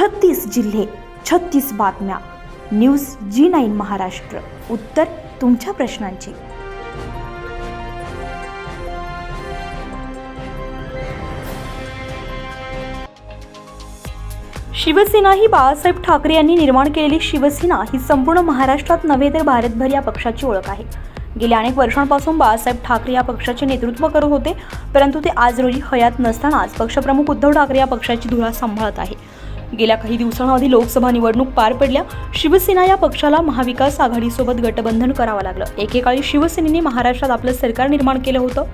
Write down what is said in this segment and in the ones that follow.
छत्तीस जिल्हे छत्तीस बातम्या. News G nine Maharashtra. उत्तर तुमच्या प्रश्नांची. शिवसेना ही बाळासाहेब ठाकरे यांनी निर्माण केलेली शिवसेना ही संपूर्ण महाराष्ट्रात नव्हे तर भारतभर या पक्षाची ओळख आहे. गेल्या अनेक वर्षांपासून बाळासाहेब ठाकरे या पक्षाचे नेतृत्व करत होते परंतु ते आज रोजी हयात नसतानाच पक्षप्रमुख उद्धव ठाकरे या पक्षाची धुरा सांभाळत आहे. गेल्या काही दिवसांआधी लोकसभा निवडणूक पार पडल्या शिवसेना या पक्षाला महाविकास आघाडीसोबत गटबंधन करावं लागलं. एकेकाळी शिवसेनेने महाराष्ट्रात आपलं सरकार निर्माण केलं होतं.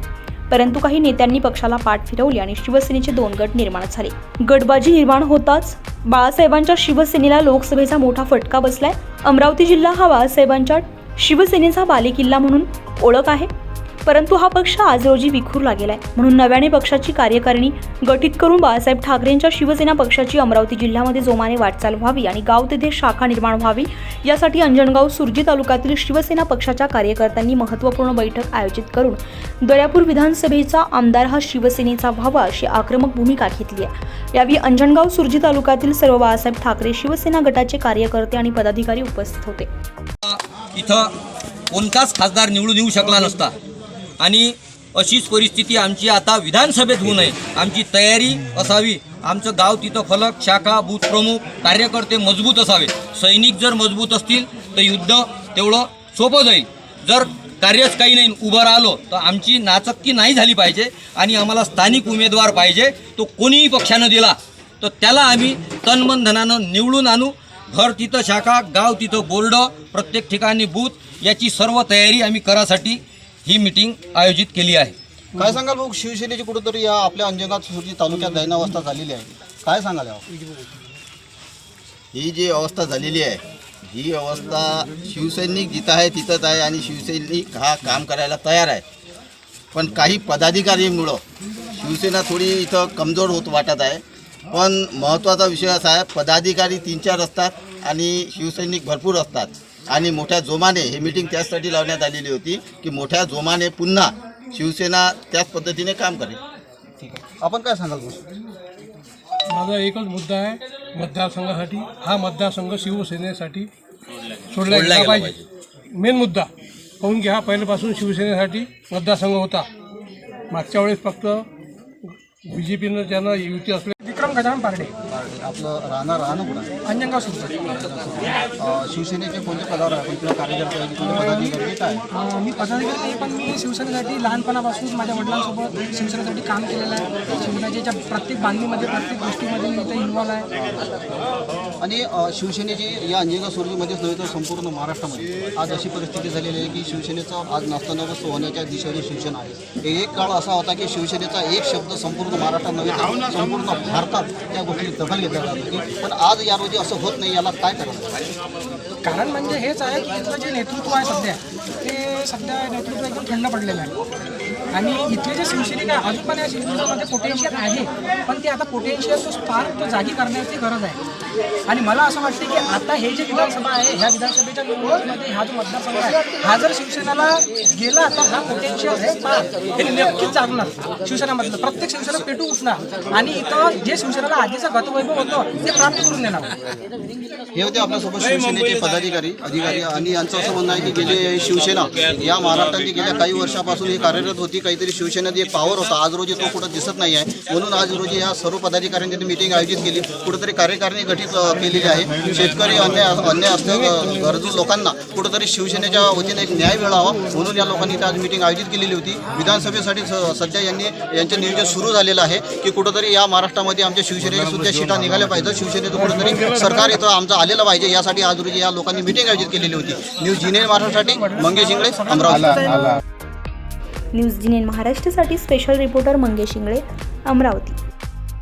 परंतु काही नेत्यांनी पक्षाला पाठ फिरवली आणि शिवसेनेचे दोन गट निर्माण झाले. गटबाजी निर्माण होताच. बाळासाहेबांच्या शिवसेनेला लोकसभेचा मोठा फटका बसलाय. अमरावती जिल्हा हा बाळासाहेबांच्या शिवसेनेचा बालेकिल्ला म्हणून ओळख आहे. परंतु हा पक्ष आज रोजी विखुरला गेलाय म्हणून नव्याने पक्षाची कार्यकारिणी गठीत करून बाळासाहेब ठाकरेंच्या शिवसेना पक्षाची अमरावती जिल्ह्यामध्ये जोमाने वाटचाल व्हावी आणि गाव तेथे शाखा निर्माण व्हावी यासाठी अंजनगाव सुरजी तालुक्यातील शिवसेना पक्षाच्या कार्यकर्त्यांनी महत्त्वपूर्ण बैठक आयोजित करून दर्यापूर विधानसभेचा आमदार हा शिवसेनेचा व्हावा अशी आक्रमक भूमिका घेतली आहे. यावेळी अंजनगाव सुरजी तालुक्यातील सर्व बाळासाहेब ठाकरे शिवसेना गटाचे कार्यकर्ते आणि पदाधिकारी उपस्थित होते. इथं कोणताच खासदार निवडून येऊ शकला नसता. आणि अशीच परिस्थिती आमची आता विधानसभेत होऊ नये. आमची तयारी असावी. आमचं गाव तिथं फलक शाखा बूथ प्रमुख कार्यकर्ते मजबूत असावे. सैनिक जर मजबूत असतील तर युद्ध तेवढं सोपं जाईल. जर कार्यच काही नाही उभं राहिलो तर आमची नाचक्की नाही झाली पाहिजे आणि आम्हाला स्थानिक उमेदवार पाहिजे तो कोणीही पक्षानं दिला तर त्याला आम्ही तनमन धनानं निवडून आणू. घर तिथं शाखा गाव तिथं बोर्ड प्रत्येक ठिकाणी बूथ याची सर्व तयारी आम्ही करासाठी ही मिटिंग आयोजित केली आहे. काय सांगाल भाऊ शिवसेनेची कुठंतरी या आपल्या अंजनगाव सुरजी तालुक्यात दैनावस्था झालेली आहे. काय सांगाल यावर? ही जी अवस्था झालेली आहे ही अवस्था शिवसैनिक जिथं आहे तिथंच आहे आणि शिवसैनिक हा काम करायला तयार आहे. पण काही पदाधिकारीमुळं शिवसेना थोडी इथं कमजोर होत वाटत आहे. पण महत्त्वाचा विषय असा आहे पदाधिकारी तीन चार असतात आणि शिवसैनिक भरपूर असतात. आणि मोठ्या जोमाने हे मीटिंग त्याचसाठी लावण्यात आलेली होती की मोठ्या जोमाने पुन्हा शिवसेना त्याच पद्धतीने काम करेल. ठीक आहे. आपण काय सांगाल माझा एकच मुद्दा आहे मतदारसंघासाठी. हा मतदारसंघ शिवसेनेसाठी सोडला गेला पाहिजे. मेन मुद्दा काहून की हा पहिल्यापासून शिवसेनेसाठी मतदारसंघ होता. मागच्या वेळेस फक्त बी जे पीनं ज्यांना युती असले विक्रम गजानन पारडे. आपलं राहणार राहणं कुठं अंजनगाव सुरजी अं, शिवसेनेचे कोणते पदावर आहे? किंवा कार्यकर्ते आहे कोणते पदाधिकारी काय? मी पदाधिकारी नाही पण मी शिवसेनेसाठी लहानपणापासून माझ्या वडिलांसोबत शिवसेनेसाठी काम केलेलं आहे. शिवसेनेच्या प्रत्येक बांधणीमध्ये प्रत्येक गोष्टीमध्ये मी इथं इन्व्हॉल्व आहे. आणि शिवसेनेची या अंजनगाव सुरजीमध्येच नव्हे तर संपूर्ण महाराष्ट्रामध्ये. आज अशी परिस्थिती झालेली आहे की शिवसेनेचा आज नास्तानवस्त होण्याच्या दिशेने शिवसेना आहे. एक काळ असा होता की शिवसेनेचा एक शब्द संपूर्ण महाराष्ट्रात नव्हे संपूर्ण भारतात त्या गोष्टी दखल घेतल्या जात होती पण आज या रोजी असं होत नाही याला काय करायचं कारण म्हणजे हेच आहे की इथलं जे नेतृत्व आहे सध्या ते सध्या नेतृत्व एकदम थंड पडलेलं आहे. आणि इथले जे शिवसैनिक आहे अजून पण या शिवसेनेमध्ये पोटेन्शियल आहे पण ते आता पोटेन्शियल तो स्पार्क तो जागी करण्याची गरज आहे. आणि मला असं वाटतं की आता हे जे विधानसभा आहे ह्या विधानसभेच्या निवडणुकीमध्ये हा जो मतदारसंघ आहे हा जर शिवसेनेला गेला तर हा पोटेन्शियल स्पार्क हे नक्कीच जागणार. शिवसेनेमधलं प्रत्येक शिवसेना पेटू उठणार. आणि इथं जे शिवसेनेला आधीचं गतवैभव होतं ते प्राप्त करून देणार. हे होते आपल्यासोबत शिवसेनेचे पदाधिकारी अधिकारी आणि यांचं असं म्हणणं आहे की गेले शिवसेना या महाराष्ट्रातली गेल्या काही वर्षापासून ही कार्यरत होती. काहीतरी शिवसेनेत एक पॉवर होता. आज रोजी तो कुठं दिसत नाही आहे म्हणून आज रोजी या सर्व पदाधिकाऱ्यांची मीटिंग आयोजित केली. कुठेतरी कार्यकारिणी गठीत केलेली आहे. शेतकरी अन्य अन्य असल्या गरजू लोकांना कुठेतरी शिवसेनेच्या वतीने एक न्याय मिळावा. म्हणून या लोकांनी आज मीटिंग आयोजित केलेली होती. विधानसभेसाठी सध्या यांनी यांचं नियोजन सुरू झालेलं आहे की कुठंतरी या महाराष्ट्रामध्ये आमच्या शिवसेनेच्या सुद्धा शिटा निघाल्या पाहिजे शिवसेनेचं कुठंतरी सरकार इथं आमचं आलेलं पाहिजे. यासाठी आज रोजी या लोकांनी मीटिंग आयोजित केलेली होती. न्यूज जिने महाराष्ट्रासाठी Mangesh Ingale. Amravati news G nine महाराष्ट्रासाठी स्पेशल रिपोर्टर मंगेश इंगळे अमरावती.